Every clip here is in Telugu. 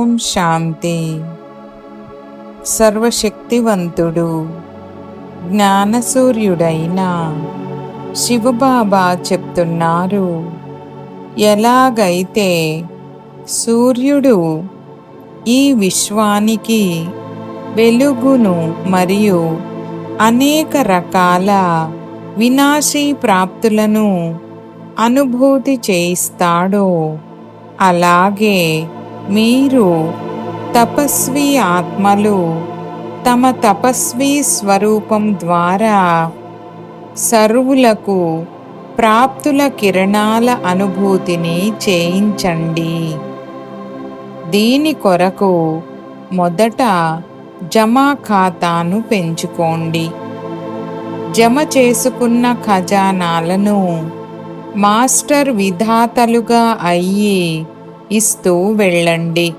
ఓం శాంతి. సర్వశక్తివంతుడు జ్ఞానసూర్యుడైన శివబాబా చెప్తున్నారు ఎలాగైతే సూర్యుడు ఈ విశ్వానికి వెలుగును మరియు అనేక రకాల వినాశీ ప్రాప్తులను అనుభూతి చేయిస్తాడో అలాగే మీరు తపస్వి ఆత్మలు తమ తపస్వి స్వరూపం ద్వారా సర్వులకు ప్రాప్తుల కిరణాల అనుభూతిని చేయించండి. దీని కొరకు మొదట జమా ఖాతాను పెంచుకోండి. జమ చేసుకున్న ఖజానాలను మాస్టర్ విధాతలుగా అయ్యి ఇస్తూ వెళ్ళండి.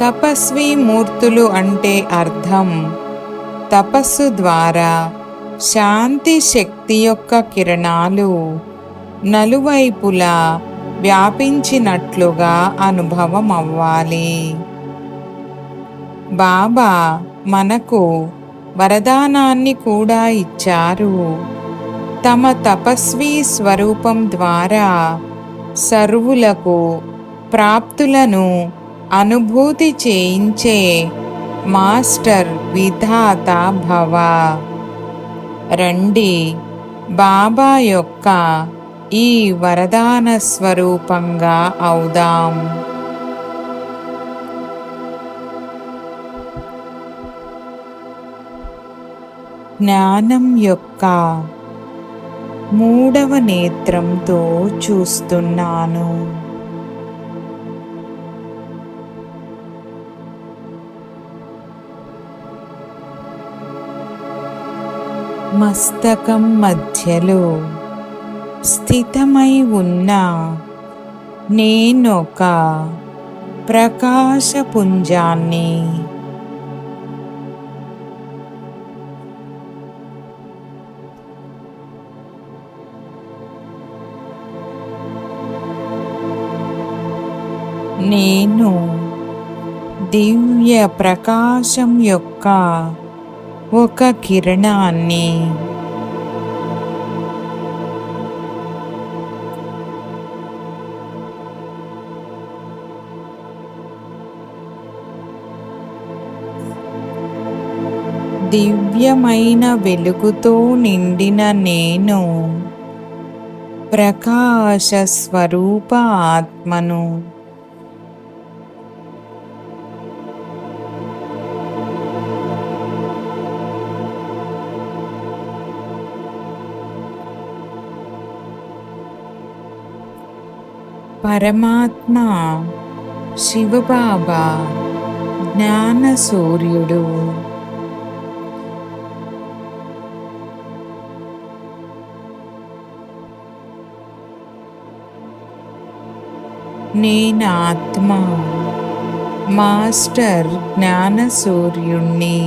తపస్వి మూర్తులు అంటే అర్థం. తపస్సు ద్వారా శాంతి శక్తి యొక్క కిరణాలు నలువైపులా వ్యాపించినట్లుగా అనుభవం అవ్వాలి బాబా మనకు వరదానాన్ని కూడా ఇచ్చారు. తమ తపస్వి స్వరూపం ద్వారా సర్వులకు ప్రాప్తులను అనుభూతి చేయించే మాస్టర్ విధాత భవ. రండి బాబా యొక్క ఈ వరదాన స్వరూపంగా అవుదాం. జ్ఞానం యొక్క మూడవ నేత్రంతో చూస్తున్నాను. మస్తకం మధ్యలో స్థితమై ఉన్న నేనొక ప్రకాశపుంజాన్ని నేను దివ్య ప్రకాశం యొక్క ఒక కిరణాన్ని దివ్యమైన వెలుగుతో నిండిన నేను ప్రకాశ స్వరూప ఆత్మను పరమాత్మ శివబాబా జ్ఞాన సూర్యుడు నేను మాస్టర్ జ్ఞానసూర్యుణ్ణి.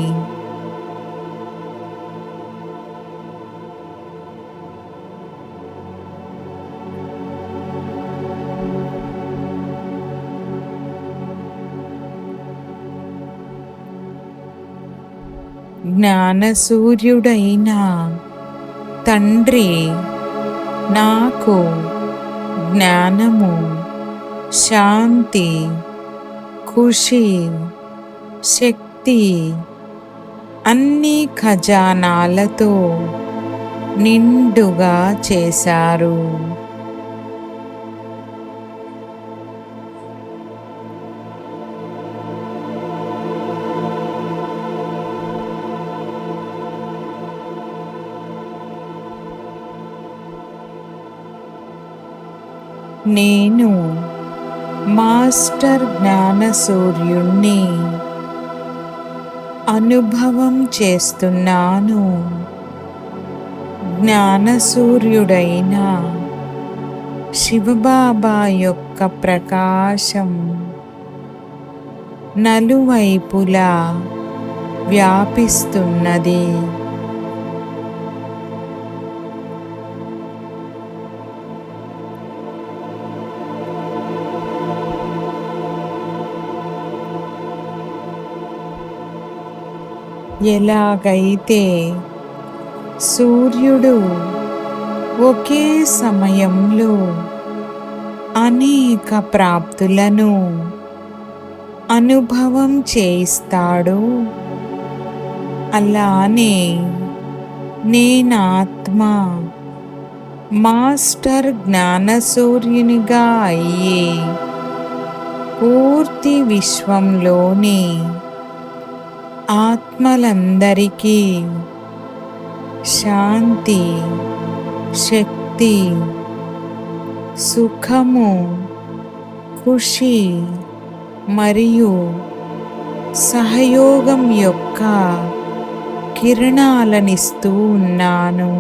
జ్ఞానసూర్యుడైన తండ్రి నాకు జ్ఞానము శాంతి ఖుషి శక్తి అన్ని ఖజానాలతో నిండుగా చేశారు. నేను మాస్టర్ జ్ఞానసూర్యుణ్ణి అనుభవం చేస్తున్నాను. జ్ఞానసూర్యుడైన శివబాబా యొక్క ప్రకాశం నలువైపులా వ్యాపిస్తున్నది. ఎలాగైతే సూర్యుడు ఒకే సమయంలో అనేక ప్రాప్తులను అనుభవం చేయిస్తాడు అలానే నేనాత్మ మాస్టర్ జ్ఞానసూర్యునిగా అయ్యే పూర్తి విశ్వంలోని ఆత్మలందరికీ శాంతి శక్తి సుఖము ఖుషి మరియు సహయోగం యొక్క కిరణాలనిస్తూ ఉన్నాను.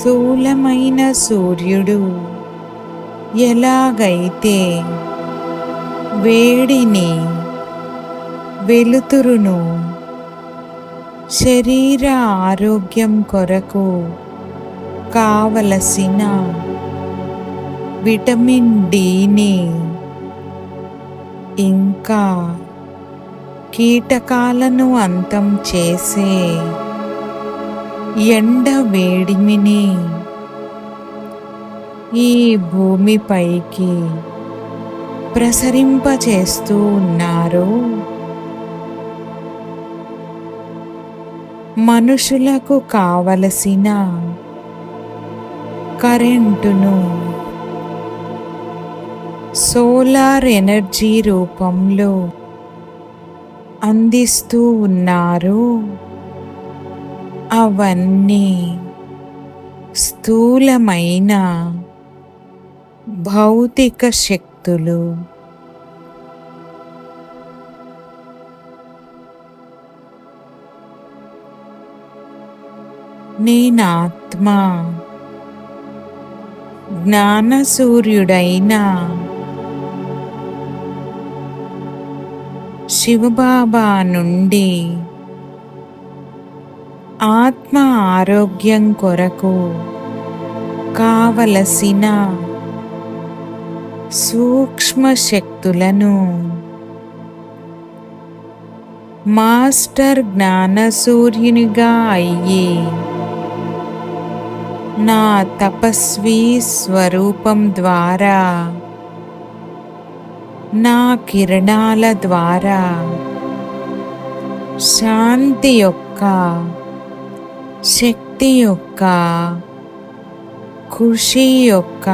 స్థూలమైన సూర్యుడు. ఎలాగైతే వేడిని వెలుతురును శరీర ఆరోగ్యం కొరకు కావలసిన విటమిన్ డిని ఇంకా కీటకాలను అంతం చేసే ఎండ వేడిమిని. ఈ భూమిపైకి ప్రసరింపచేస్తూ ఉన్నారు? మనుషులకు కావలసిన కరెంటును సోలార్ ఎనర్జీ రూపంలో అందిస్తూ ఉన్నారు? అవన్నీ స్థూలమైన భౌతిక శక్తులు. నేనాత్మ జ్ఞానసూర్యుడైన శివబాబా నుండి ఆత్మ ఆరోగ్యం కొరకు కావలసిన సూక్ష్మ శక్తులను మాస్టర్ జ్ఞానసూర్యునిగా అయ్యి నా తపస్వీ స్వరూపం ద్వారా నా కిరణాల ద్వారా శాంతి యొక్క శక్తి యొక్క ఖుషి యొక్క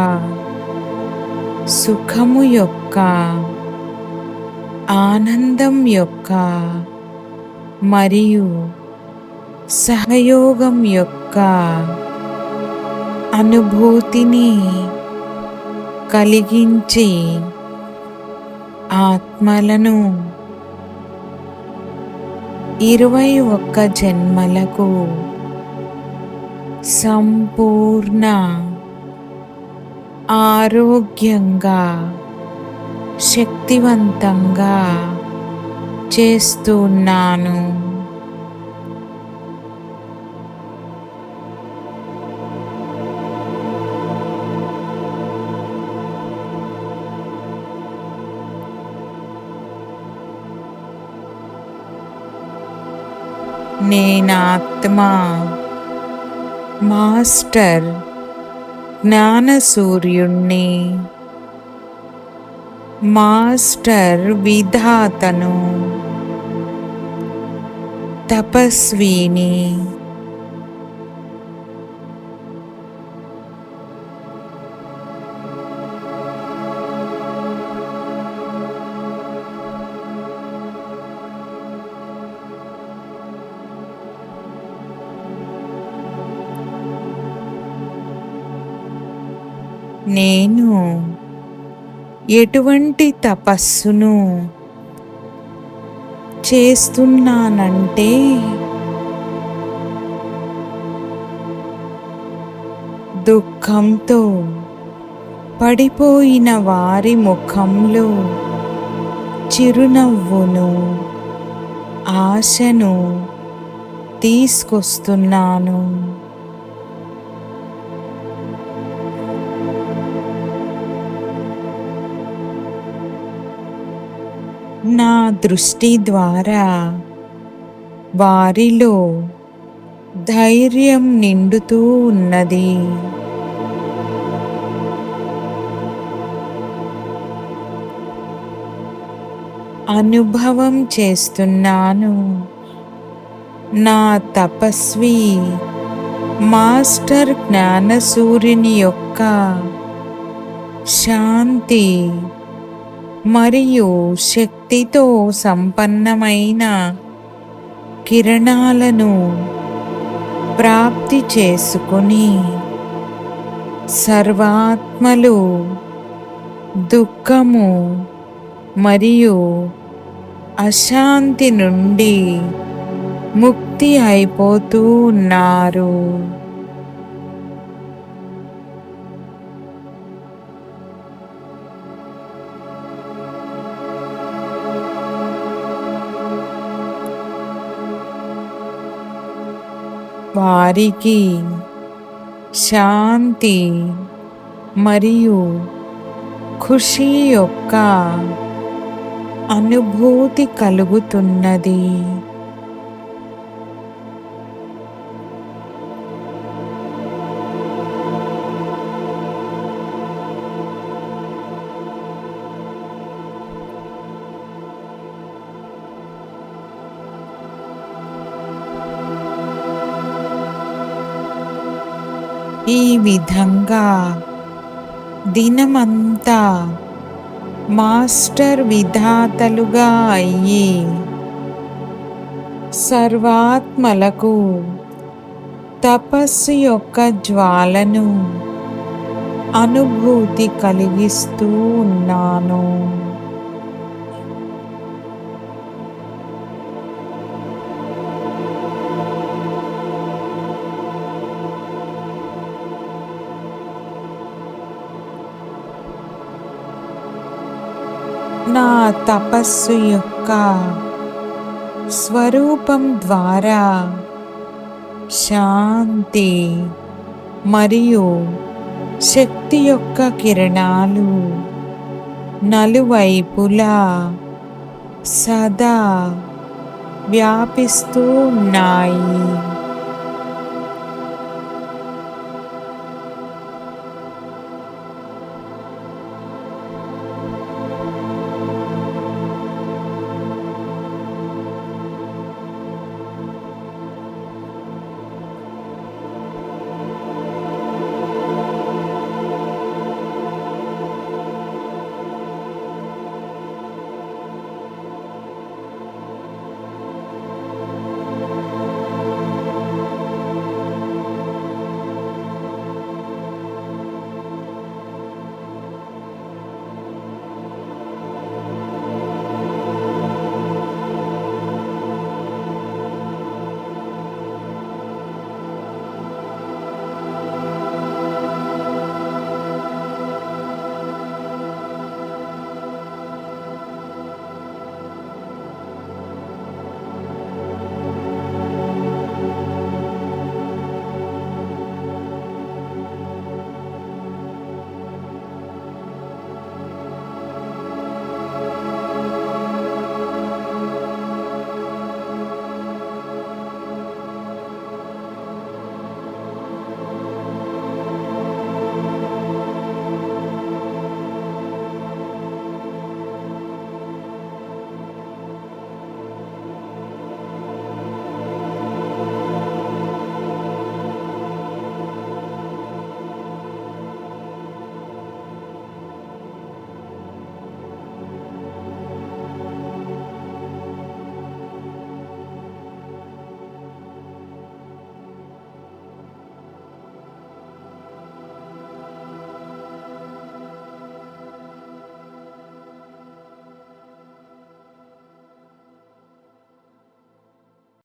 సుఖము యొక్క ఆనందం యొక్క మరియు సహయోగం యొక్క అనుభూతిని కలిగించి ఆత్మలను ఇరవై ఒక్క జన్మలకు సంపూర్ణ ఆరోగ్యంగా శక్తివంతంగా చేస్తున్నాను. నేనాత్మా మాస్టర్ జ్ఞానసూర్యుణ్ణి. మాస్టర్ విధాతను. తపస్విని. నేను ఎటువంటి తపస్సును చేస్తున్నానంటే దుఃఖంతో పడిపోయిన వారి ముఖంలో చిరునవ్వును ఆశను తీసుకొస్తున్నాను. నా దృష్టి ద్వారా వారిలో ధైర్యం నిండుతూ ఉన్నది. అనుభవం చేస్తున్నాను. నా తపస్వి మాస్టర్ జ్ఞానసూర్యుని యొక్క శాంతి మరియు శక్తితో సంపన్నమైన కిరణాలను ప్రాప్తి చేసుకుని సర్వాత్మలు దుఃఖము మరియు అశాంతి నుండి ముక్తి అయిపోతూ ఉన్నారు. వారికి శాంతి మరియు ఖుషి యొక్క అనుభూతి కలుగుతున్నది. ఈ విధంగా దినమంతా మాస్టర్ విధాతలుగా అయ్యి సర్వాత్మలకు తపస్సు యొక్క జ్వాలను అనుభూతి కలిగిస్తూ ఉన్నాను. నా తపస్సు యొక్క స్వరూపం ద్వారా శాంతి మరియు శక్తి యొక్క కిరణాలు నలువైపులా సదా వ్యాపిస్తూ ఉన్నాయి.